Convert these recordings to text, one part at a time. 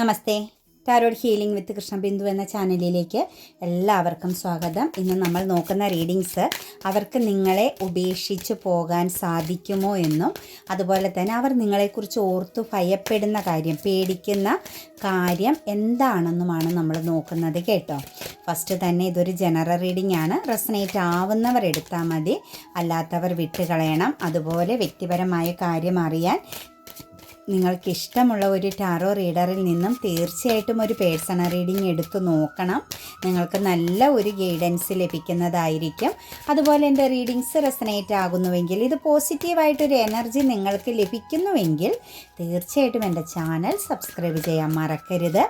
Namaste. Tarot healing with Krishnabindu എന്ന ചാനലിലേക്ക് എല്ലാവർക്കും സ്വാഗതം. ഇന്ന് നമ്മൾ നോക്കുന്ന റീഡിങ്സ് അവർക്ക് നിങ്ങളെ ഉപേക്ഷിച്ച് പോകാൻ സാധിക്കുമോ എന്നും അതുപോലെ തന്നെ അവർ നിങ്ങളെക്കുറിച്ച് ഓർത്ത് ഭയപ്പെടുന്ന കാര്യം പേടിക്കുന്ന കാര്യം എന്താണെന്നുമാണ് നമ്മൾ നോക്കുന്നത് കേട്ടോ. ഫസ്റ്റ് തന്നെ ഇതൊരു ജനറൽ റീഡിംഗ് ആണ്. റെസനേറ്റ് ആവുന്നവർ എടുത്താൽ മതി. അല്ലാത്തവർ വിട്ടുകളയണം. അതുപോലെ വ്യക്തിപരമായ കാര്യം അറിയാൻ നിങ്ങൾക്ക് ഇഷ്ടമുള്ള ഒരു ടാറോ റീഡറിൽ നിന്നും തീർച്ചയായിട്ടും ഒരു പേഴ്സണൽ റീഡിംഗ് എടുത്തു നോക്കണം. നിങ്ങൾക്ക് നല്ല ഒരു ഗൈഡൻസ് ലഭിക്കുന്നതായിരിക്കും. അതുപോലെ എന്റെ റീഡിങ്സ് റെസനേറ്റ് ആകുന്നുവെങ്കിൽ ഇത് പോസിറ്റീവായിട്ടൊരു എനർജി നിങ്ങൾക്ക് ലഭിക്കുന്നുവെങ്കിൽ തീർച്ചയായിട്ടും എന്റെ ചാനൽ സബ്സ്ക്രൈബ് ചെയ്യാൻ മറക്കരുത്.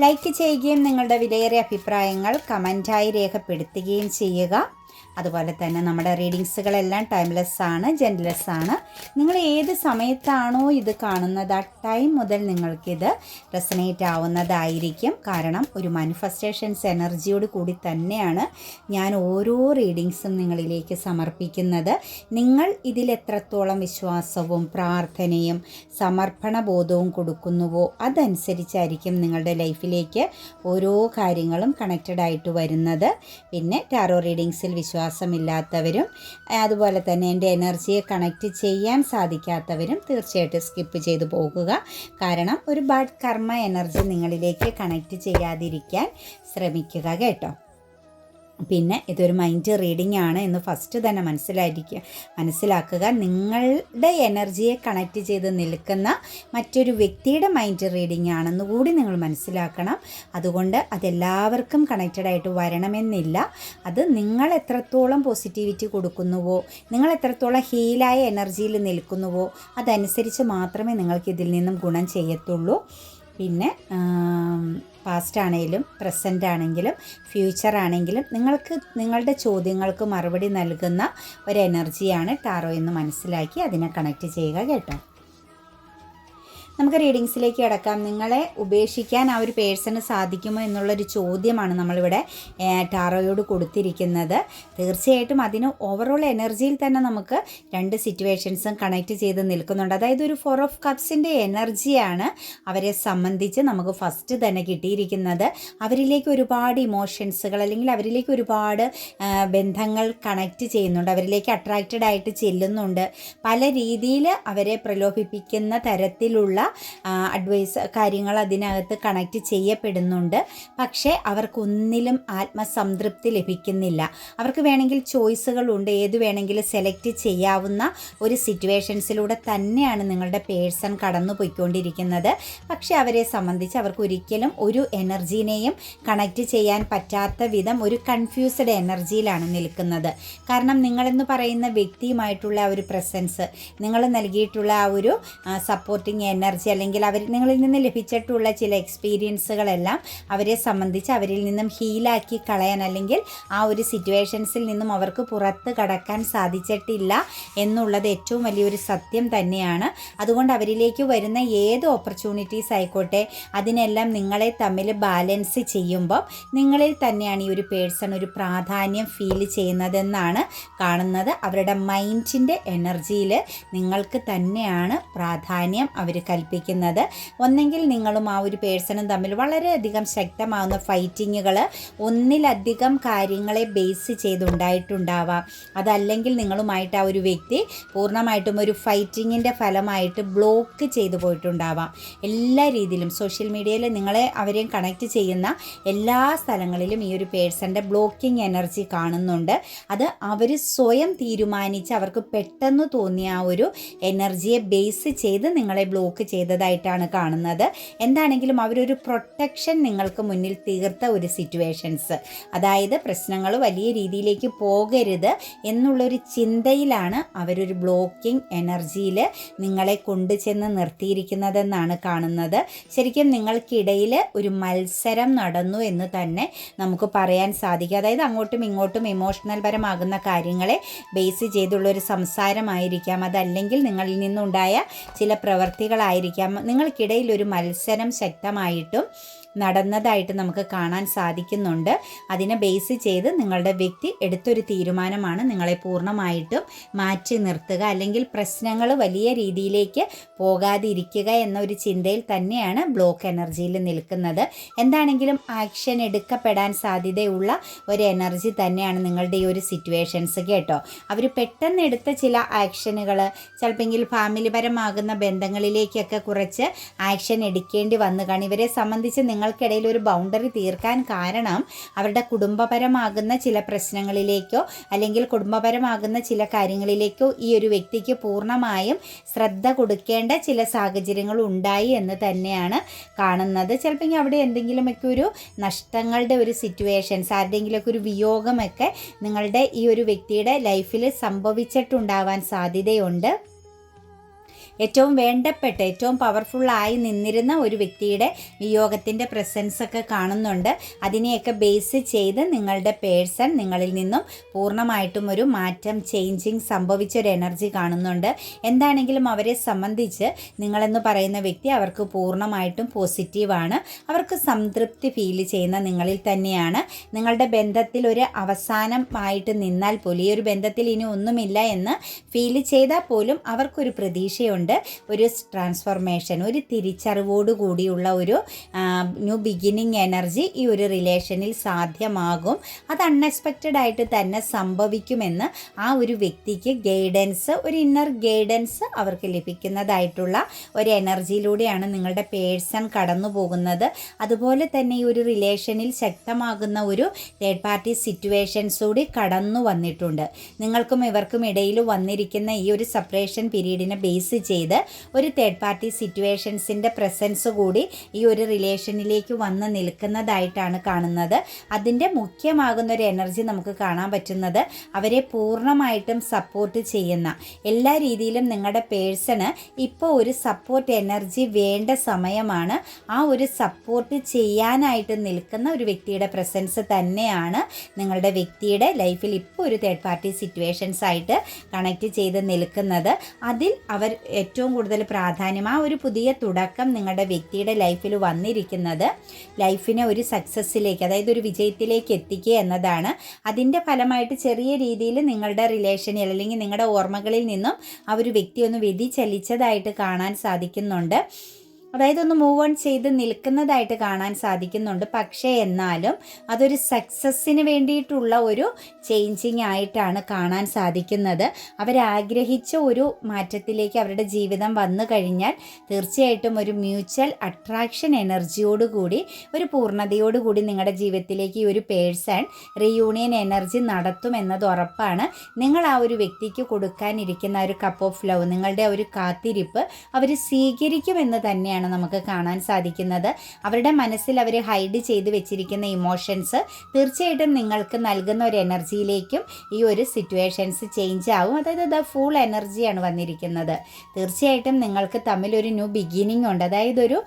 ലൈക്ക് ചെയ്യുകയും നിങ്ങളുടെ വിലയേറിയ അഭിപ്രായങ്ങൾ കമന്റായി രേഖപ്പെടുത്തുകയും ചെയ്യുക. അതുപോലെ തന്നെ നമ്മുടെ റീഡിങ്സുകളെല്ലാം ടൈംലെസ് ആണ് ജെൻലെസ് ആണ്. നിങ്ങൾ ഏത് സമയത്താണോ ഇത് കാണുന്നത് ആ ടൈം മുതൽ നിങ്ങൾക്കിത് റെസനേറ്റ് ആവുന്നതായിരിക്കും. കാരണം ഒരു മാനിഫെസ്റ്റേഷൻസ് എനർജിയോട് കൂടി തന്നെയാണ് ഞാൻ ഓരോ റീഡിങ്സും നിങ്ങളിലേക്ക് സമർപ്പിക്കുന്നത്. നിങ്ങൾ ഇതിൽ എത്രത്തോളം വിശ്വാസവും പ്രാർത്ഥനയും സമർപ്പണ ബോധവും കൊടുക്കുന്നുവോ അതനുസരിച്ചായിരിക്കും നിങ്ങളുടെ ലൈഫിലേക്ക് ഓരോ കാര്യങ്ങളും കണക്റ്റഡ് ആയിട്ട് വരുന്നത്. പിന്നെ ടാറോ റീഡിങ്സിൽ വിശ്വാസമില്ലാത്തവരും അതുപോലെ തന്നെ എന്റെ എനർജിയെ കണക്റ്റ് ചെയ്യാൻ സാധിക്കാത്തവരും തീർച്ചയായിട്ടും സ്കിപ്പ് ചെയ്തു പോകുക. കാരണം ഒരു ബാഡ് കർമ്മ എനർജി നിങ്ങളിലേക്ക് കണക്റ്റ് ചെയ്യാതിരിക്കാൻ ശ്രമിക്കുക കേട്ടോ. പിന്നെ ഇതൊരു മൈൻഡ് റീഡിംഗ് ആണ് എന്ന് ഫസ്റ്റ് തന്നെ മനസ്സിലായിരിക്കുക മനസ്സിലാക്കുക. നിങ്ങളുടെ എനർജിയെ കണക്റ്റ് ചെയ്ത് നിൽക്കുന്ന മറ്റൊരു വ്യക്തിയുടെ മൈൻഡ് റീഡിംഗ് ആണെന്ന് കൂടി നിങ്ങൾ മനസ്സിലാക്കണം. അതുകൊണ്ട് അതെല്ലാവർക്കും കണക്റ്റഡ് ആയിട്ട് വരണമെന്നില്ല. അത് നിങ്ങൾ എത്രത്തോളം പോസിറ്റിവിറ്റി കൊടുക്കുന്നുവോ നിങ്ങൾ എത്രത്തോളം ഹീലായ എനർജിയിൽ നിൽക്കുന്നുവോ അതനുസരിച്ച് മാത്രമേ നിങ്ങൾക്ക് ഇതിൽ നിന്നും ഗുണം ചെയ്യത്തുള്ളൂ. പിന്നെ പാസ്റ്റ് ആണെങ്കിലും പ്രസന്റ് ആണെങ്കിലും ഫ്യൂച്ചർ ആണെങ്കിലും നിങ്ങൾക്ക് നിങ്ങളുടെ ചോദ്യങ്ങൾക്ക് മറുപടി നൽകുന്ന ഒരു എനർജിയാണ് ടാറോ എന്ന് മനസ്സിലാക്കി അതിനെ കണക്റ്റ് ചെയ്യുക കേട്ടോ. നമുക്ക് റീഡിങ്സിലേക്ക് കിടക്കാം. നിങ്ങളെ ഉപേക്ഷിക്കാൻ ആ ഒരു പേഴ്സണ് സാധിക്കുമോ എന്നുള്ളൊരു ചോദ്യമാണ് നമ്മളിവിടെ ടാറോയോട് കൊടുത്തിരിക്കുന്നത്. തീർച്ചയായിട്ടും അതിന് ഓവറോൾ എനർജിയിൽ തന്നെ നമുക്ക് രണ്ട് സിറ്റുവേഷൻസും കണക്ട് ചെയ്ത് നിൽക്കുന്നുണ്ട്. അതായത് ഒരു ഫോർ ഓഫ് കപ്സിന്റെ എനർജിയാണ് അവരെ സംബന്ധിച്ച് നമുക്ക് ഫസ്റ്റ് തന്നെ കിട്ടിയിരിക്കുന്നത്. അവരിലേക്ക് ഒരുപാട് ഇമോഷൻസുകൾ അല്ലെങ്കിൽ അവരിലേക്ക് ഒരുപാട് ബന്ധങ്ങൾ കണക്ട് ചെയ്യുന്നുണ്ട്. അവരിലേക്ക് അട്രാക്റ്റഡ് ആയിട്ട് ചെല്ലുന്നുണ്ട്. പല രീതിയിൽ അവരെ പ്രലോഭിപ്പിക്കുന്ന തരത്തിലുള്ള അഡ്വൈസ് കാര്യങ്ങൾ അതിനകത്ത് കണക്റ്റ് ചെയ്യപ്പെടുന്നുണ്ട്. പക്ഷേ അവർക്കൊന്നിലും ആത്മസംതൃപ്തി ലഭിക്കുന്നില്ല. അവർക്ക് വേണമെങ്കിൽ ചോയ്സുകളുണ്ട് ഏത് വേണമെങ്കിലും സെലക്ട് ചെയ്യാവുന്ന ഒരു സിറ്റുവേഷൻസിലൂടെ തന്നെയാണ് നിങ്ങളുടെ പേഴ്സൺ കടന്നു പോയിക്കൊണ്ടിരിക്കുന്നത് പക്ഷേ അവരെ സംബന്ധിച്ച് അവർക്ക് ഒരിക്കലും ഒരു എനർജീനെയും കണക്റ്റ് ചെയ്യാൻ പറ്റാത്ത വിധം ഒരു കൺഫ്യൂസ്ഡ് എനർജിയിലാണ് നിൽക്കുന്നത്. കാരണം നിങ്ങളെന്ന് പറയുന്ന വ്യക്തിയുമായിട്ടുള്ള ആ ഒരു പ്രസൻസ് നിങ്ങൾ നൽകിയിട്ടുള്ള ആ ഒരു സപ്പോർട്ടിങ് എനർജി അല്ലെങ്കിൽ അവർ നിങ്ങളിൽ നിന്ന് ലഭിച്ചിട്ടുള്ള ചില എക്സ്പീരിയൻസുകളെല്ലാം അവരെ സംബന്ധിച്ച് അവരിൽ നിന്നും ഹീലാക്കി കളയാൻ അല്ലെങ്കിൽ ആ ഒരു സിറ്റുവേഷൻസിൽ നിന്നും അവർക്ക് പുറത്ത് കടക്കാൻ സാധിച്ചിട്ടില്ല എന്നുള്ളത് ഏറ്റവും വലിയൊരു സത്യം തന്നെയാണ്. അതുകൊണ്ട് അവരിലേക്ക് വരുന്ന ഏത് ഓപ്പർച്യൂണിറ്റീസ് ആയിക്കോട്ടെ അതിനെല്ലാം നിങ്ങളെ തമ്മിൽ ബാലൻസ് ചെയ്യുമ്പോൾ നിങ്ങളിൽ തന്നെയാണ് ഈ ഒരു പേഴ്സൺ ഒരു പ്രാധാന്യം ഫീൽ ചെയ്യുന്നതെന്നാണ് കാണുന്നത്. അവരുടെ മൈൻഡിന്റെ എനർജിയിൽ നിങ്ങൾക്ക് തന്നെയാണ് പ്രാധാന്യം അവർ കൽപ്പിക്കുന്നത്. ഒന്നെങ്കിൽ നിങ്ങളും ആ ഒരു പേഴ്സണും തമ്മിൽ വളരെയധികം ശക്തമാവുന്ന ഫൈറ്റിങ്ങുകൾ ഒന്നിലധികം കാര്യങ്ങളെ ബേസ് ചെയ്തുണ്ടായിട്ടുണ്ടാവാം. അതല്ലെങ്കിൽ നിങ്ങളുമായിട്ട് ആ ഒരു വ്യക്തി പൂർണമായിട്ടും ഒരു ഫൈറ്റിങ്ങിന്റെ ഫലമായിട്ട് ബ്ലോക്ക് ചെയ്തു പോയിട്ടുണ്ടാവാം. എല്ലാ രീതിയിലും സോഷ്യൽ മീഡിയയിൽ നിങ്ങളെ അവരെയും കണക്ട് ചെയ്യുന്ന എല്ലാ സ്ഥലങ്ങളിലും ഈ ഒരു പേഴ്സന്റെ ബ്ലോക്കിംഗ് എനർജി കാണുന്നുണ്ട്. അത് അവർ സ്വയം തീരുമാനിച്ച് അവർക്ക് പെട്ടെന്ന് തോന്നിയ ആ ഒരു എനർജിയെ ബേസ് ചെയ്ത് നിങ്ങളെ ബ്ലോക്ക് ചെയ്തതായിട്ടാണ് കാണുന്നത്. എന്താണെങ്കിലും അവരൊരു പ്രൊട്ടക്ഷൻ നിങ്ങൾക്ക് മുന്നിൽ തീർത്ത ഒരു സിറ്റുവേഷൻസ് അതായത് പ്രശ്നങ്ങൾ വലിയ രീതിയിലേക്ക് പോകരുത് എന്നുള്ളൊരു ചിന്തയിലാണ് അവരൊരു ബ്ലോക്കിംഗ് എനർജിയിൽ നിങ്ങളെ കൊണ്ടുചെന്ന് നിർത്തിയിരിക്കുന്നതെന്നാണ് കാണുന്നത്. ശരിക്കും നിങ്ങൾക്കിടയിൽ ഒരു മത്സരം നടന്നു എന്ന് തന്നെ നമുക്ക് പറയാൻ സാധിക്കും. അതായത് അങ്ങോട്ടും ഇങ്ങോട്ടും ഇമോഷണൽ പരമാകുന്ന കാര്യങ്ങളെ ബേസ് ചെയ്തുള്ള ഒരു സംസാരമായിരിക്കാം. അതല്ലെങ്കിൽ നിങ്ങളിൽ നിന്നുണ്ടായ ചില പ്രവർത്തികളായിരിക്കാം നിങ്ങൾക്കിടയിൽ ഒരു മത്സരം ശക്തമായിട്ടും നടന്നതായിട്ട് നമുക്ക് കാണാൻ സാധിക്കുന്നുണ്ട്. അതിനെ ബേസ് ചെയ്ത് നിങ്ങളുടെ വ്യക്തി എടുത്തൊരു തീരുമാനമാണ് നിങ്ങളെ പൂർണമായിട്ടും മാറ്റി നിർത്തുക. അല്ലെങ്കിൽ പ്രശ്നങ്ങൾ വലിയ രീതിയിലേക്ക് പോകാതിരിക്കുക എന്ന ഒരു ചിന്തയിൽ തന്നെയാണ് ബ്ലോക്ക് എനർജിയിൽ നിൽക്കുന്നത്. എന്താണെങ്കിലും ആക്ഷൻ എടുക്കപ്പെടാൻ സാധ്യതയുള്ള ഒരു എനർജി തന്നെയാണ് നിങ്ങളുടെ ഈ ഒരു സിറ്റുവേഷൻസ് കേട്ടോ. അവർ പെട്ടെന്ന് എടുത്ത ചില ആക്ഷനുകൾ ചിലപ്പോൾ ഫാമിലിപരമാകുന്ന ബന്ധങ്ങളിലേക്കൊക്കെ കുറച്ച് ആക്ഷൻ എടുക്കേണ്ടി വന്നു. കാണും ഇവരെ സംബന്ധിച്ച് നിങ്ങൾക്കിടയിൽ ഒരു ബൗണ്ടറി തീർക്കാൻ കാരണം അവരുടെ കുടുംബപരമാകുന്ന ചില പ്രശ്നങ്ങളിലേക്കോ അല്ലെങ്കിൽ കുടുംബപരമാകുന്ന ചില കാര്യങ്ങളിലേക്കോ ഈ ഒരു വ്യക്തിക്ക് പൂർണമായും ശ്രദ്ധ കൊടുക്കേണ്ട ചില സാഹചര്യങ്ങൾ ഉണ്ടായി എന്ന് തന്നെയാണ് കാണുന്നത്. ചിലപ്പോൾ അവിടെ എന്തെങ്കിലുമൊക്കെ ഒരു നഷ്ടങ്ങളുടെ ഒരു സിറ്റുവേഷൻസ് ആരുടെയെങ്കിലുമൊക്കെ ഒരു വിയോഗമൊക്കെ നിങ്ങളുടെ ഈ ഒരു വ്യക്തിയുടെ ലൈഫിൽ സംഭവിച്ചിട്ടുണ്ടാവാൻ സാധ്യതയുണ്ട്. ഏറ്റവും വേണ്ടപ്പെട്ട ഏറ്റവും പവർഫുള്ളായി നിന്നിരുന്ന ഒരു വ്യക്തിയുടെ വിയോഗത്തിന്റെ പ്രസൻസ് ഒക്കെ കാണുന്നുണ്ട്. അതിനെയൊക്കെ ബേസ് ചെയ്ത് നിങ്ങളുടെ പേഴ്സൺ നിങ്ങളിൽ നിന്നും പൂർണമായിട്ടും ഒരു മാറ്റം ചേഞ്ചിങ് സംഭവിച്ച ഒരു എനർജി കാണുന്നുണ്ട്. എന്താണെങ്കിലും അവരെ സംബന്ധിച്ച് നിങ്ങളെന്ന് പറയുന്ന വ്യക്തി അവർക്ക് പൂർണമായിട്ടും പോസിറ്റീവാണ് അവർക്ക് സംതൃപ്തി ഫീൽ ചെയ്യുന്ന നിങ്ങളിൽ തന്നെയാണ്. നിങ്ങളുടെ ബന്ധത്തിൽ ഒരു അവസാനമായിട്ട് നിന്നാൽ പോലും ഈ ഒരു ബന്ധത്തിൽ ഇനി ഒന്നുമില്ല എന്ന് ഫീൽ ചെയ്താൽ പോലും അവർക്കൊരു പ്രതീക്ഷയുണ്ട്. ഒരു ട്രാൻസ്ഫോർമേഷൻ ഒരു തിരിച്ചറിവോട് കൂടിയുള്ള ഒരു ന്യൂ ബിഗിനിങ് എനർജി ഈ ഒരു റിലേഷനിൽ സാധ്യമാകും. അത് അൺഎക്സ്പെക്റ്റഡ് ആയിട്ട് തന്നെ സംഭവിക്കുമെന്ന് ആ ഒരു വ്യക്തിക്ക് ഗൈഡൻസ് ഒരു ഇന്നർ ഗൈഡൻസ് അവർക്ക് ലഭിക്കുന്നതായിട്ടുള്ള ഒരു എനർജിയിലൂടെയാണ് നിങ്ങളുടെ പേഴ്സൺ കടന്നു പോകുന്നത്. അതുപോലെ തന്നെ ഈ ഒരു റിലേഷനിൽ ശക്തമാകുന്ന ഒരു തേർഡ് പാർട്ടി സിറ്റുവേഷൻസ് കൂടി കടന്നു വന്നിട്ടുണ്ട്. നിങ്ങൾക്കും ഇവർക്കും ഇടയിൽ വന്നിരിക്കുന്ന ഈ ഒരു സെപ്പറേഷൻ പീരീഡിനെ ബേസ് ചെയ്ത് ഒരു തേർഡ് പാർട്ടി സിറ്റുവേഷൻസിന്റെ പ്രസൻസ് കൂടി ഈ ഒരു റിലേഷനിലേക്ക് വന്ന് നിൽക്കുന്നതായിട്ടാണ് കാണുന്നത്. അതിന്റെ മുഖ്യമാകുന്ന ഒരു എനർജി നമുക്ക് കാണാൻ പറ്റുന്നത് അവരെ പൂർണമായിട്ടും സപ്പോർട്ട് ചെയ്യുന്ന എല്ലാ രീതിയിലും നിങ്ങളുടെ പേഴ്സണ് ഇപ്പോൾ ഒരു സപ്പോർട്ട് എനർജി വേണ്ട സമയമാണ്. ആ ഒരു സപ്പോർട്ട് ചെയ്യാനായിട്ട് നിൽക്കുന്ന ഒരു വ്യക്തിയുടെ പ്രസൻസ് തന്നെയാണ് നിങ്ങളുടെ വ്യക്തിയുടെ ലൈഫിൽ ഇപ്പോൾ ഒരു തേർഡ് പാർട്ടി സിറ്റുവേഷൻസ് ആയിട്ട് കണക്ട് ചെയ്ത് നിൽക്കുന്നത്. അതിൽ അവർ ഏറ്റവും കൂടുതൽ പ്രാധാന്യം ആ ഒരു പുതിയ തുടക്കം നിങ്ങളുടെ വ്യക്തിയുടെ ലൈഫിൽ വന്നിരിക്കുന്നത് ലൈഫിനെ ഒരു സക്സസ്സിലേക്ക് അതായത് ഒരു വിജയത്തിലേക്ക് എത്തിക്കുക എന്നതാണ്. അതിന്റെ ഫലമായിട്ട് ചെറിയ രീതിയിൽ നിങ്ങളുടെ റിലേഷനിൽ അല്ലെങ്കിൽ നിങ്ങളുടെ ഓർമ്മകളിൽ നിന്നും ആ ഒരു വ്യക്തി ഒന്ന് വ്യതിചലിച്ചതായിട്ട് കാണാൻ സാധിക്കുന്നുണ്ട്. അതായത് ഒന്ന് മൂവ് ഓൺ ചെയ്ത് നിൽക്കുന്നതായിട്ട് കാണാൻ സാധിക്കുന്നുണ്ട്. പക്ഷേ എന്നാലും അതൊരു സക്സസ്സിന് വേണ്ടിയിട്ടുള്ള ഒരു ചേഞ്ചിങ് ആയിട്ടാണ് കാണാൻ സാധിക്കുന്നത്. അവരാഗ്രഹിച്ച ഒരു മാറ്റത്തിലേക്ക് അവരുടെ ജീവിതം വന്നു കഴിഞ്ഞാൽ തീർച്ചയായിട്ടും ഒരു മ്യൂച്വൽ അട്രാക്ഷൻ എനർജിയോടുകൂടി ഒരു പൂർണതയോടുകൂടി നിങ്ങളുടെ ജീവിതത്തിലേക്ക് ഈ ഒരു പേഴ്സൺ റീയൂണിയൻ എനർജി നടത്തും എന്നത് ഉറപ്പാണ്. നിങ്ങൾ ആ ഒരു വ്യക്തിക്ക് കൊടുക്കാനിരിക്കുന്ന ഒരു കപ്പ് ഓഫ് ലവ് നിങ്ങളുടെ ഒരു കാത്തിരിപ്പ് അവർ സ്വീകരിക്കുമെന്ന് തന്നെയാണ് തന്നെയാണ് നമുക്ക് കാണാൻ സാധിക്കുന്നത്. അവരുടെ മനസ്സിൽ അവർ ഹൈഡ് ചെയ്ത് വെച്ചിരിക്കുന്ന ഇമോഷൻസ് തീർച്ചയായിട്ടും നിങ്ങൾക്ക് നൽകുന്ന ഒരു എനർജിയിലേക്കും ഈ ഒരു സിറ്റുവേഷൻസ് ചേഞ്ച് ആവും. അതായത് ദ ഫുൾ എനർജിയാണ് വന്നിരിക്കുന്നത്. തീർച്ചയായിട്ടും നിങ്ങൾക്ക് തമ്മിൽ ഒരു ന്യൂ ബിഗിനിങ് ഉണ്ട്. അതായത് ഒരു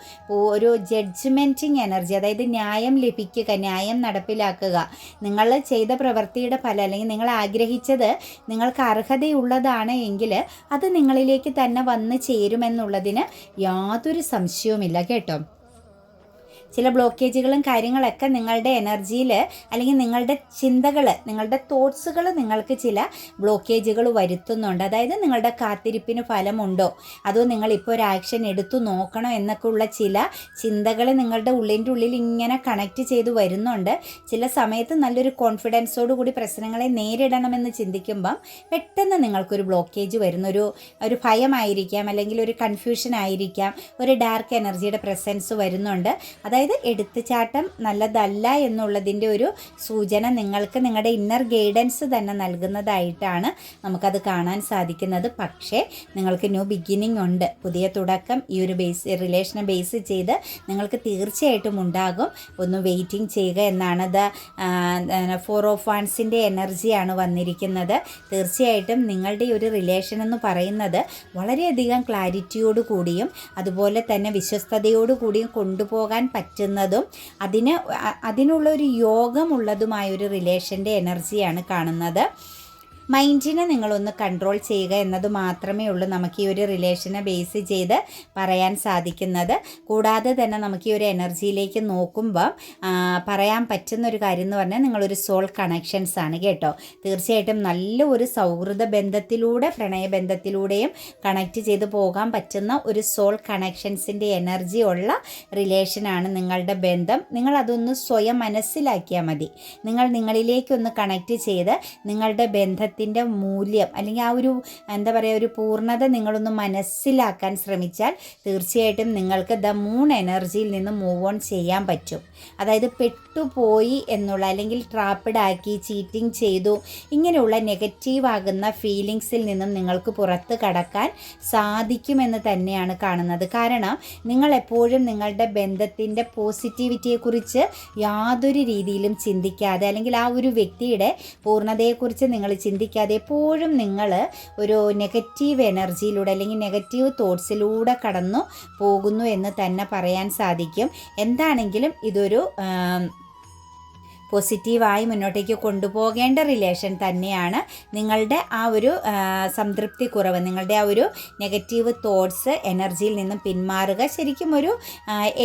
ഒരു ജഡ്ജ്മെന്റിങ് എനർജി അതായത് ന്യായം ലഭിക്കുക ന്യായം നടപ്പിലാക്കുക. നിങ്ങൾ ചെയ്ത പ്രവൃത്തിയുടെ ഫലം അല്ലെങ്കിൽ നിങ്ങൾ ആഗ്രഹിച്ചത് നിങ്ങൾക്ക് അർഹതയുള്ളതാണ് എങ്കിൽ അത് നിങ്ങളിലേക്ക് തന്നെ വന്ന് ചേരുമെന്നുള്ളതിന് യാതൊരു സംശയവുമില്ല കേട്ടോ ചില ബ്ലോക്കേജുകളും കാര്യങ്ങളൊക്കെ നിങ്ങളുടെ എനർജിയിൽ അല്ലെങ്കിൽ നിങ്ങളുടെ ചിന്തകൾ നിങ്ങളുടെ തോട്ട്സുകൾ നിങ്ങൾക്ക് ചില ബ്ലോക്കേജുകൾ വരുത്തുന്നുണ്ട്. അതായത് നിങ്ങളുടെ കാത്തിരിപ്പിന് ഫലമുണ്ടോ? അതോ നിങ്ങൾ ഇപ്പോൾ ഒരു ആക്ഷൻ എടുത്തു നോക്കണോ എന്നൊക്കെ ഉള്ള ചില ചിന്തകൾ നിങ്ങളുടെ ഉള്ളിന്റെ ഉള്ളിൽ ഇങ്ങനെ കണക്റ്റ് ചെയ്ത് വരുന്നുണ്ട്. ചില സമയത്ത് നല്ലൊരു കോൺഫിഡൻസോട് കൂടി പ്രശ്നങ്ങളെ നേരിടണമെന്ന് ചിന്തിക്കുമ്പം പെട്ടെന്ന് നിങ്ങൾക്കൊരു ബ്ലോക്കേജ് വരുന്ന. ഒരു ഒരു ഭയമായിരിക്കാം അല്ലെങ്കിൽ ഒരു കൺഫ്യൂഷൻ ആയിരിക്കാം. ഒരു ഡാർക്ക് എനർജിയുടെ പ്രസൻസ് വരുന്നുണ്ട്. അതായത് അതായത് എടുത്തുചാട്ടം നല്ലതല്ല എന്നുള്ളതിന്റെ ഒരു സൂചന നിങ്ങൾക്ക് നിങ്ങളുടെ ഇന്നർ ഗൈഡൻസ് തന്നെ നൽകുന്നതായിട്ടാണ് നമുക്കത് കാണാൻ സാധിക്കുന്നത്. പക്ഷേ നിങ്ങൾക്ക് ന്യൂ ബിഗിനിങ് ഉണ്ട്. പുതിയ തുടക്കം ഈ ഒരു ബേസ് റിലേഷനെ ബേസ് ചെയ്ത് നിങ്ങൾക്ക് തീർച്ചയായിട്ടും ഉണ്ടാകും. ഒന്ന് വെയിറ്റിംഗ് ചെയ്യുക എന്നാണ് ദ ഫോർ ഓഫ് വൺസിന്റെ എനർജിയാണ് വന്നിരിക്കുന്നത്. തീർച്ചയായിട്ടും നിങ്ങളുടെ ഒരു റിലേഷൻ എന്ന് പറയുന്നത് വളരെയധികം ക്ലാരിറ്റിയോട് കൂടിയും അതുപോലെ തന്നെ വിശ്വസ്തയോടു കൂടിയും കൊണ്ടുപോകാൻ പറ്റും. പറ്റുന്നതും അതിന് അതിനുള്ളൊരു യോഗമുള്ളതുമായ ഒരു റിലേഷന്റെ എനർജിയാണ് കാണുന്നത്. മൈൻഡിനെ നിങ്ങളൊന്ന് കൺട്രോൾ ചെയ്യുക എന്നത് മാത്രമേ ഉള്ളൂ നമുക്ക് ഈ ഒരു റിലേഷനെ ബേസ് ചെയ്ത് പറയാൻ സാധിക്കുന്നത്. കൂടാതെ തന്നെ നമുക്ക് ഈ ഒരു എനർജിയിലേക്ക് നോക്കുമ്പോൾ പറയാൻ പറ്റുന്ന ഒരു കാര്യം എന്ന് പറഞ്ഞാൽ നിങ്ങളൊരു സോൾ കണക്ഷൻസ് ആണ് കേട്ടോ. തീർച്ചയായിട്ടും നല്ല ഒരു സൗഹൃദ ബന്ധത്തിലൂടെ പ്രണയബന്ധത്തിലൂടെയും കണക്ട് ചെയ്ത് പോകാൻ പറ്റുന്ന ഒരു സോൾ കണക്ഷൻസിന്റെ എനർജി ഉള്ള റിലേഷനാണ് നിങ്ങളുടെ ബന്ധം. നിങ്ങൾ അതൊന്ന് സ്വയം മനസ്സിലാക്കിയാൽ മതി. നിങ്ങൾ നിങ്ങളിലേക്കൊന്ന് കണക്ട് ചെയ്ത് നിങ്ങളുടെ ബന്ധത്തിന്റെ മൂല്യം അല്ലെങ്കിൽ ആ ഒരു എന്താ പറയുക ഒരു പൂർണത നിങ്ങളൊന്ന് മനസ്സിലാക്കാൻ ശ്രമിച്ചാൽ തീർച്ചയായിട്ടും നിങ്ങൾക്ക് ദ മൂൺ എനർജിയിൽ നിന്ന് മൂവ് ഓൺ ചെയ്യാൻ പറ്റും. അതായത് പെട്ടുപോയി എന്നുള്ള അല്ലെങ്കിൽ ട്രാപ്പിഡാക്കി ചീറ്റിംഗ് ചെയ്തു ഇങ്ങനെയുള്ള നെഗറ്റീവ് ആകുന്ന ഫീലിങ്സിൽ നിന്നും നിങ്ങൾക്ക് പുറത്ത് കടക്കാൻ സാധിക്കുമെന്ന് തന്നെയാണ് കാണുന്നത്. കാരണം നിങ്ങൾ എപ്പോഴും നിങ്ങളുടെ ബന്ധത്തിന്റെ പോസിറ്റിവിറ്റിയെക്കുറിച്ച് യാതൊരു രീതിയിലും ചിന്തിക്കാതെ അല്ലെങ്കിൽ ആ ഒരു വ്യക്തിയുടെ പൂർണതയെക്കുറിച്ച് നിങ്ങൾ ചിന്തിക്കാതെ എപ്പോഴും നിങ്ങൾ ഒരു നെഗറ്റീവ് എനർജിയിലൂടെ അല്ലെങ്കിൽ നെഗറ്റീവ് തോട്ട്സിലൂടെ കടന്നു പോകുന്നു എന്ന് തന്നെ പറയാൻ സാധിക്കും. എന്താണെങ്കിലും ഇതൊരു പോസിറ്റീവായി മുന്നോട്ടേക്ക് കൊണ്ടുപോകേണ്ട റിലേഷൻ തന്നെയാണ് നിങ്ങളുടെ ആ ഒരു സംതൃപ്തി കുറവ് നിങ്ങളുടെ ആ ഒരു നെഗറ്റീവ് തോട്ട്സ് എനർജിയിൽ നിന്നും പിന്മാറുക. ശരിക്കും ഒരു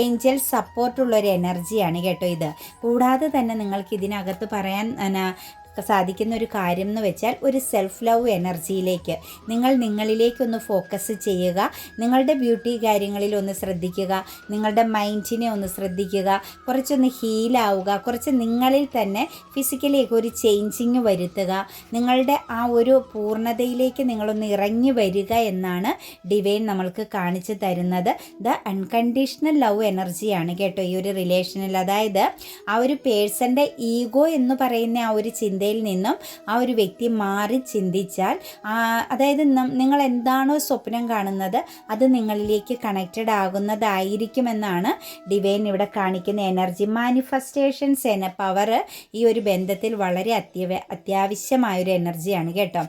ഏഞ്ചൽ സപ്പോർട്ടുള്ള ഒരു എനർജിയാണ് കേട്ടോ ഇത്. കൂടാതെ തന്നെ നിങ്ങൾക്ക് ഇതിനകത്ത് പറയാൻ സാധിക്കുന്ന ഒരു കാര്യം എന്ന് വെച്ചാൽ ഒരു സെൽഫ് ലവ് എനർജിയിലേക്ക് നിങ്ങൾ നിങ്ങളിലേക്കൊന്ന് ഫോക്കസ് ചെയ്യുക. നിങ്ങളുടെ ബ്യൂട്ടി കാര്യങ്ങളിൽ ഒന്ന് ശ്രദ്ധിക്കുക. നിങ്ങളുടെ മൈൻഡിനെ ഒന്ന് ശ്രദ്ധിക്കുക. കുറച്ചൊന്ന് ഹീലാവുക കുറച്ച് നിങ്ങളിൽ തന്നെ ഫിസിക്കലി ഒരു ചേഞ്ചിങ് വരുത്തുക. നിങ്ങളുടെ ആ ഒരു പൂർണതയിലേക്ക് നിങ്ങളൊന്ന് ഇറങ്ങി വരിക എന്നാണ് ഡിവൈൻ നമ്മൾക്ക് കാണിച്ചു തരുന്നത്. ദ അൺകണ്ടീഷണൽ ലവ് എനർജിയാണ് കേട്ടോ ഈ ഒരു റിലേഷനിൽ അതായത് ആ ഒരു പേഴ്സന്റെ ഈഗോ എന്ന് പറയുന്ന ആ ഒരു ചിന്തയിൽ നിന്നും ആ ഒരു വ്യക്തി മാറി ചിന്തിച്ചാൽ അതായത് നിങ്ങൾ എന്താണോ സ്വപ്നം കാണുന്നത് അത് നിങ്ങളിലേക്ക് കണക്റ്റഡ് ആകുന്നതായിരിക്കുമെന്നാണ് ഡിവൈൻ ഇവിടെ കാണിക്കുന്ന എനർജി മാനിഫെസ്റ്റേഷൻസ് എന്ന പവർ ഈ ഒരു ബന്ധത്തിൽ വളരെ അത്യാവ അത്യാവശ്യമായൊരു എനർജിയാണ് കേട്ടോ.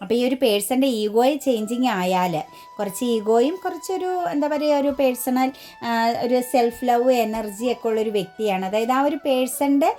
അപ്പോൾ ഈ ഒരു പേഴ്സന്റെ ഈഗോയെ ചേഞ്ചിങ് ആയാൽ കുറച്ച് ഈഗോയും കുറച്ചൊരു എന്താ പറയുക ഒരു പേഴ്സണൽ ഒരു സെൽഫ് ലവ് എനർജിയൊക്കെ ഉള്ളൊരു വ്യക്തിയാണ്. അതായത് ആ ഒരു പേഴ്സന്റെ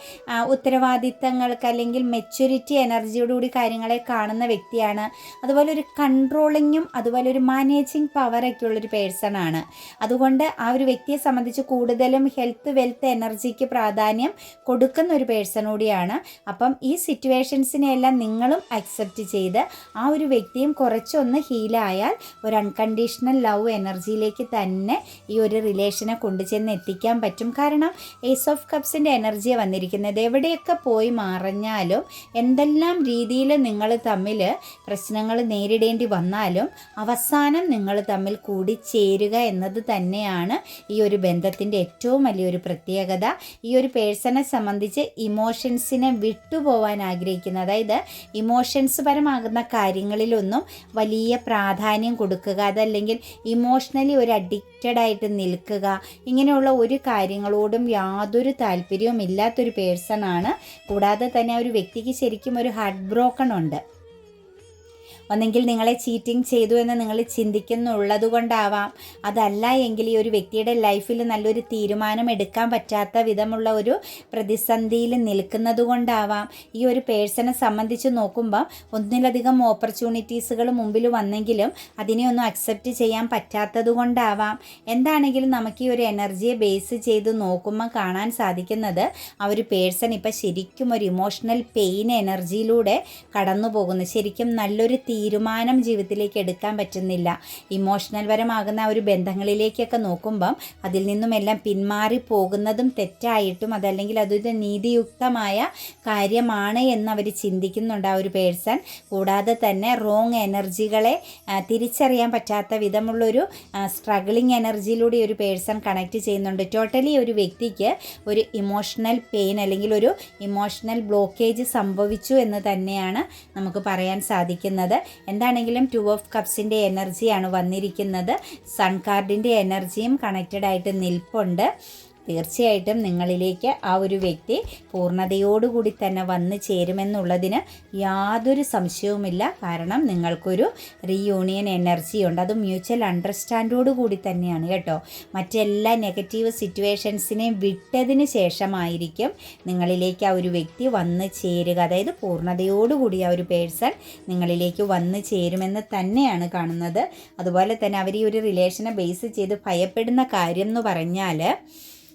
ഉത്തരവാദിത്തങ്ങൾക്ക് അല്ലെങ്കിൽ മെച്യൂരിറ്റി എനർജിയോടുകൂടി കാര്യങ്ങളെ കാണുന്ന വ്യക്തിയാണ്. അതുപോലെ ഒരു കൺട്രോളിങ്ങും അതുപോലെ ഒരു മാനേജിങ് പവറൊക്കെ ഉള്ളൊരു പേഴ്സണാണ് അതുകൊണ്ട് ആ ഒരു വ്യക്തിയെ സംബന്ധിച്ച് കൂടുതലും ഹെൽത്ത് വെൽത്ത് എനർജിക്ക് പ്രാധാന്യം കൊടുക്കുന്ന ഒരു പേഴ്സൺ കൂടിയാണ്. അപ്പം ഈ സിറ്റുവേഷൻസിനെയെല്ലാം നിങ്ങളും അക്സെപ്റ്റ് ചെയ്ത് ആ ഒരു വ്യക്തിയും കുറച്ചൊന്ന് ഹീലായാൽ ഒരു അൺകണ്ടീഷണൽ ലവ് എനർജിയിലേക്ക് തന്നെ ഈ ഒരു റിലേഷനെ കൊണ്ടുചെന്ന് എത്തിക്കാൻ പറ്റും. കാരണം ഏസ് ഓഫ് കപ്സിന്റെ എനർജിയെ വന്നിരിക്കുന്നത്. എവിടെയൊക്കെ പോയി മറഞ്ഞാലും എന്തെല്ലാം രീതിയിൽ നിങ്ങൾ തമ്മിൽ പ്രശ്നങ്ങൾ നേരിടേണ്ടി വന്നാലും അവസാനം നിങ്ങൾ തമ്മിൽ കൂടി ചേരുക എന്നത് തന്നെയാണ് ഈ ഒരു ബന്ധത്തിന്റെ ഏറ്റവും വലിയൊരു പ്രത്യേകത. ഈ ഒരു പേഴ്സണെ സംബന്ധിച്ച് ഇമോഷൻസിനെ വിട്ടുപോകാൻ ആഗ്രഹിക്കുന്ന അതായത് ഇമോഷൻസ് പരമാകുന്ന കാര്യങ്ങളിലൊന്നും വലിയ പ്രാധാന്യം കൊടുക്കുക അതല്ലെങ്കിൽ ഇമോഷണലി ഒരു അഡിക്റ്റഡ് ആയിട്ട് നിൽക്കുക ഇങ്ങനെയുള്ള ഒരു കാര്യങ്ങളോടും യാതൊരു താല്പര്യവും ഇല്ലാത്തൊരു പേഴ്സൺ ആണ്. കൂടാതെ തന്നെ ആ ഒരു വ്യക്തിക്ക് ശരിക്കും ഒരു ഹാർട്ട് ബ്രോക്കൺ ഉണ്ട്. ഒന്നെങ്കിൽ നിങ്ങളെ ചീറ്റിംഗ് ചെയ്തു എന്ന് നിങ്ങൾ ചിന്തിക്കുന്നുള്ളത് കൊണ്ടാവാം അതല്ല എങ്കിൽ ഈ ഒരു വ്യക്തിയുടെ ലൈഫിൽ നല്ലൊരു തീരുമാനം എടുക്കാൻ പറ്റാത്ത വിധമുള്ള ഒരു പ്രതിസന്ധിയിൽ നിൽക്കുന്നത് കൊണ്ടാവാം ഈ ഒരു പേഴ്സണെ സംബന്ധിച്ച് നോക്കുമ്പോൾ ഒന്നിലധികം ഓപ്പർച്യൂണിറ്റീസുകൾ മുമ്പിൽ വന്നെങ്കിലും അതിനെ ഒന്നും അക്സെപ്റ്റ് ചെയ്യാൻ പറ്റാത്തത് കൊണ്ടാവാം എന്താണെങ്കിലും നമുക്ക് ഈ ഒരു എനർജിയെ ബേസ് ചെയ്ത് നോക്കുമ്പോൾ കാണാൻ സാധിക്കുന്നത് ആ ഒരു പേഴ്സൺ ഇപ്പം ശരിക്കും ഒരു ഇമോഷണൽ പെയിൻ എനർജിയിലൂടെ കടന്നു പോകുന്നു ശരിക്കും നല്ലൊരു തീരുമാനം ജീവിതത്തിലേക്ക് എടുക്കാൻ പറ്റുന്നില്ല. ഇമോഷണൽ പരമാകുന്ന ഒരു ബന്ധങ്ങളിലേക്കൊക്കെ നോക്കുമ്പം അതിൽ നിന്നും എല്ലാം പിന്മാറി പോകുന്നതും തെറ്റായിട്ടും അതല്ലെങ്കിൽ അതൊരു നീതിയുക്തമായ കാര്യമാണ് എന്ന് അവർ ചിന്തിക്കുന്നുണ്ട് ആ ഒരു പേഴ്സൺ. കൂടാതെ തന്നെ റോങ് എനർജികളെ തിരിച്ചറിയാൻ പറ്റാത്ത വിധമുള്ളൊരു സ്ട്രഗിളിങ് എനർജിയിലൂടെ ഒരു പേഴ്സൺ കണക്ട് ചെയ്യുന്നുണ്ട്. ടോട്ടലി ഒരു വ്യക്തിക്ക് ഒരു ഇമോഷണൽ പെയിൻ അല്ലെങ്കിൽ ഒരു ഇമോഷണൽ ബ്ലോക്കേജ് സംഭവിച്ചു എന്ന് തന്നെയാണ് നമുക്ക് പറയാൻ സാധിക്കുന്നത്. എന്താണെങ്കിലും ടു ഓഫ് കപ്സിന്റെ എനർജിയാണ് വന്നിരിക്കുന്നത്. സൺ കാർഡിന്റെ എനർജിയും കണക്റ്റഡ് ആയിട്ട് നിൽപ്പുണ്ട്. തീർച്ചയായിട്ടും നിങ്ങളിലേക്ക് ആ ഒരു വ്യക്തി പൂർണതയോടുകൂടി തന്നെ വന്നു ചേരുമെന്നുള്ളതിന് യാതൊരു സംശയവുമില്ല. കാരണം നിങ്ങൾക്കൊരു റീയൂണിയൻ എനർജി ഉണ്ട്. അത് മ്യൂച്വൽ അണ്ടർസ്റ്റാൻഡോട് കൂടി തന്നെയാണ് കേട്ടോ. മറ്റെല്ലാ നെഗറ്റീവ് സിറ്റുവേഷൻസിനെയും വിട്ടതിന് ശേഷമായിരിക്കും നിങ്ങളിലേക്ക് ആ ഒരു വ്യക്തി വന്ന് ചേരുക. അതായത് പൂർണതയോടുകൂടി ആ ഒരു പേഴ്സൺ നിങ്ങളിലേക്ക് വന്ന് ചേരുമെന്ന് തന്നെയാണ് കാണുന്നത്. അതുപോലെ തന്നെ അവർ ഈ ഒരു റിലേഷനെ ബേസ് ചെയ്ത് ഭയപ്പെടുന്ന കാര്യം എന്ന് പറഞ്ഞാൽ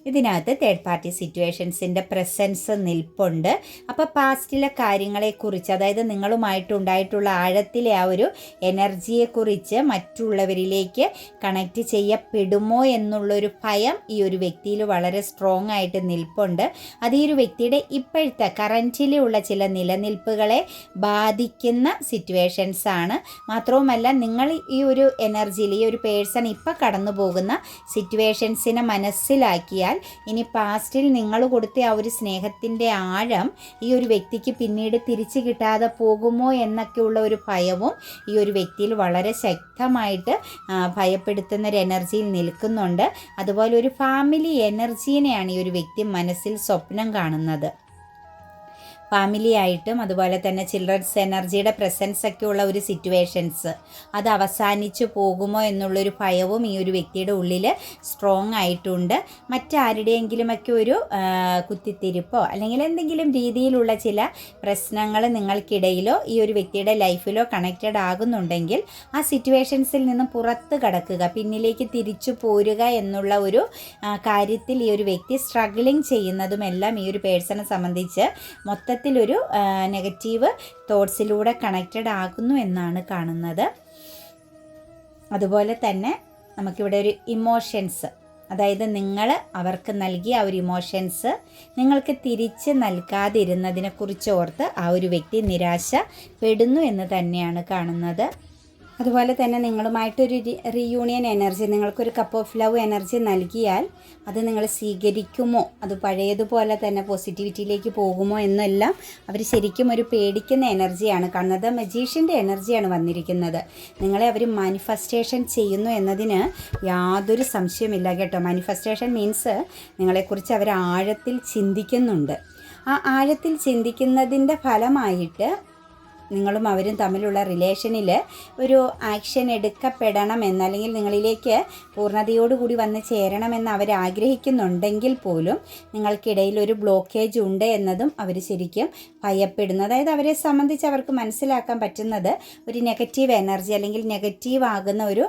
ഇതിനകത്ത് തേർഡ് പാർട്ടി സിറ്റുവേഷൻസിന്റെ പ്രസൻസ് നിൽപ്പുണ്ട്. അപ്പോൾ പാസ്റ്റിലെ കാര്യങ്ങളെക്കുറിച്ച് അതായത് നിങ്ങളുമായിട്ടുണ്ടായിട്ടുള്ള ആഴത്തിലെ ആ ഒരു എനർജിയെക്കുറിച്ച് മറ്റുള്ളവരിലേക്ക് കണക്റ്റ് ചെയ്യപ്പെടുമോ എന്നുള്ളൊരു ഭയം ഈ ഒരു വ്യക്തിയിൽ വളരെ സ്ട്രോങ് ആയിട്ട് നിൽപ്പുണ്ട്. അത് ഈ ഒരു വ്യക്തിയുടെ ഇപ്പോഴത്തെ കറന്റിലുള്ള ചില നിലനിൽപ്പുകളെ ബാധിക്കുന്ന സിറ്റുവേഷൻസ് ആണ് മാത്രവുമല്ല നിങ്ങൾ ഈ ഒരു എനർജിയിൽ ഈ ഒരു പേഴ്സൺ ഇപ്പം കടന്നു പോകുന്ന സിറ്റുവേഷൻസിനെ മനസ്സിലാക്കിയാൽ ഇനി പാസ്റ്റിൽ നിങ്ങൾ കൊടുത്ത ആ ഒരു സ്നേഹത്തിന്റെ ആഴം ഈ ഒരു വ്യക്തിക്ക് പിന്നീട് തിരിച്ചു കിട്ടാതെ പോകുമോ എന്നൊക്കെയുള്ള ഒരു ഭയവും ഈ ഒരു വ്യക്തിയിൽ വളരെ ശക്തമായിട്ട് ഭയപ്പെടുത്തുന്ന ഒരു എനർജിയിൽ നിൽക്കുന്നുണ്ട്. അതുപോലെ ഒരു ഫാമിലി എനർജീനെയാണ് ഈ ഒരു വ്യക്തി മനസ്സിൽ സ്വപ്നം കാണുന്നത്. ഫാമിലി ആയിട്ടും അതുപോലെ തന്നെ ചിൽഡ്രൻസ് എനർജിയുടെ പ്രസൻസ് ഒക്കെ ഉള്ള ഒരു സിറ്റുവേഷൻസ്. അത് അവസാനിച്ചു പോകുമോ എന്നുള്ളൊരു ഭയവും ഈ ഒരു വ്യക്തിയുടെ ഉള്ളിൽ സ്ട്രോങ് ആയിട്ടുണ്ട്. മറ്റാരുടെയെങ്കിലുമൊക്കെ ഒരു കുത്തിത്തിരിപ്പോ അല്ലെങ്കിൽ എന്തെങ്കിലും രീതിയിലുള്ള ചില പ്രശ്നങ്ങൾ നിങ്ങൾക്കിടയിലോ ഈ ഒരു വ്യക്തിയുടെ ലൈഫിലോ കണക്റ്റഡ് ആകുന്നുണ്ടെങ്കിൽ ആ സിറ്റുവേഷൻസിൽ നിന്ന് പുറത്ത് കടക്കുക പിന്നിലേക്ക് തിരിച്ചു പോരുക എന്നുള്ള ഒരു കാര്യത്തിൽ ഈ ഒരു വ്യക്തി സ്ട്രഗ്ലിങ് ചെയ്യുന്നതുമെല്ലാം ഈ ഒരു പേഴ്സണെ സംബന്ധിച്ച് മൊത്തം മൊത്തത്തിലൊരു നെഗറ്റീവ് തോട്ട്സിലൂടെ കണക്റ്റഡ് ആകുന്നു എന്നാണ് കാണുന്നത്. അതുപോലെ തന്നെ നമുക്കിവിടെ ഒരു ഇമോഷൻസ് അതായത് നിങ്ങൾ അവർക്ക് നൽകിയ ആ ഒരു ഇമോഷൻസ് നിങ്ങൾക്ക് തിരിച്ച് നൽകാതിരുന്നതിനെക്കുറിച്ച് ഓർത്ത് ആ ഒരു വ്യക്തി നിരാശപ്പെടുന്നു എന്ന് തന്നെയാണ് കാണുന്നത്. അതുപോലെ തന്നെ നിങ്ങളുമായിട്ടൊരു റീയൂണിയൻ എനർജി നിങ്ങൾക്കൊരു കപ്പ് ഓഫ് ലവ് എനർജി നൽകിയാൽ അത് നിങ്ങൾ സ്വീകരിക്കുമോ? അത് പഴയതുപോലെ തന്നെ പോസിറ്റിവിറ്റിയിലേക്ക് പോകുമോ എന്നെല്ലാം അവർ ശരിക്കും ഒരു പേടിക്കുന്ന എനർജിയാണ് കാണുന്നത് മജീഷ്യന്റെ എനർജിയാണ് വന്നിരിക്കുന്നത്. നിങ്ങളെ അവർ മാനിഫെസ്റ്റേഷൻ ചെയ്യുന്നു എന്നതിന് യാതൊരു സംശയമില്ല കേട്ടോ. മാനിഫെസ്റ്റേഷൻ മീൻസ് നിങ്ങളെക്കുറിച്ച് അവർ ആഴത്തിൽ ചിന്തിക്കുന്നുണ്ട്. ആ ആഴത്തിൽ ചിന്തിക്കുന്നതിന്റെ ഫലമായിട്ട് നിങ്ങളും അവരും തമ്മിലുള്ള റിലേഷനിൽ ഒരു ആക്ഷൻ എടുക്കപ്പെടണമെന്ന് അല്ലെങ്കിൽ നിങ്ങളിലേക്ക് പൂർണതയോടുകൂടി വന്ന് ചേരണമെന്ന് അവർ ആഗ്രഹിക്കുന്നുണ്ടെങ്കിൽ പോലും നിങ്ങൾക്കിടയിൽ ഒരു ബ്ലോക്കേജ് ഉണ്ട് എന്നതും അവർ ശരിക്കും ഭയപ്പെടുന്നു. അതായത് അവരെ സംബന്ധിച്ച് അവർക്ക് മനസ്സിലാക്കാൻ പറ്റുന്നത് ഒരു നെഗറ്റീവ് എനർജി അല്ലെങ്കിൽ നെഗറ്റീവ് ആകുന്ന ഒരു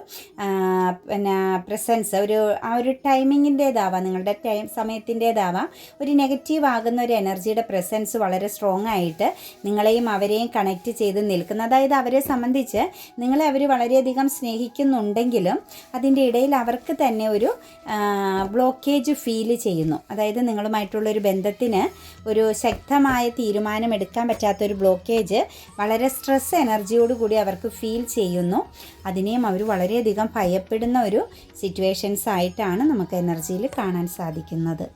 പിന്നെ പ്രസൻസ് ഒരു ആ ഒരു ടൈമിങ്ങിന്റേതാവാം നിങ്ങളുടെ ടൈം സമയത്തിന്റേതാവാം. ഒരു നെഗറ്റീവ് ആകുന്ന ഒരു എനർജിയുടെ പ്രസൻസ് വളരെ സ്ട്രോങ് ആയിട്ട് നിങ്ങളെയും അവരെയും കണക്ട് കണക്ട് ചെയ്ത് നിൽക്കുന്നത് അതായത് അവരെ സംബന്ധിച്ച് നിങ്ങളെ അവർ വളരെയധികം സ്നേഹിക്കുന്നുണ്ടെങ്കിലും അതിന്റെ ഇടയിൽ അവർക്ക് തന്നെ ഒരു ബ്ലോക്കേജ് ഫീൽ ചെയ്യുന്നു. അതായത് നിങ്ങളുമായിട്ടുള്ളൊരു ബന്ധത്തിന് ഒരു ശക്തമായ തീരുമാനം എടുക്കാൻ പറ്റാത്തൊരു ബ്ലോക്കേജ് വളരെ സ്ട്രെസ് എനർജിയോടുകൂടി അവർക്ക് ഫീൽ ചെയ്യുന്നു. അതിനെയും അവർ വളരെയധികം ഭയപ്പെടുന്ന ഒരു സിറ്റുവേഷൻസ് ആയിട്ടാണ് നമുക്ക് എനർജിയിൽ കാണാൻ സാധിക്കുന്നത്.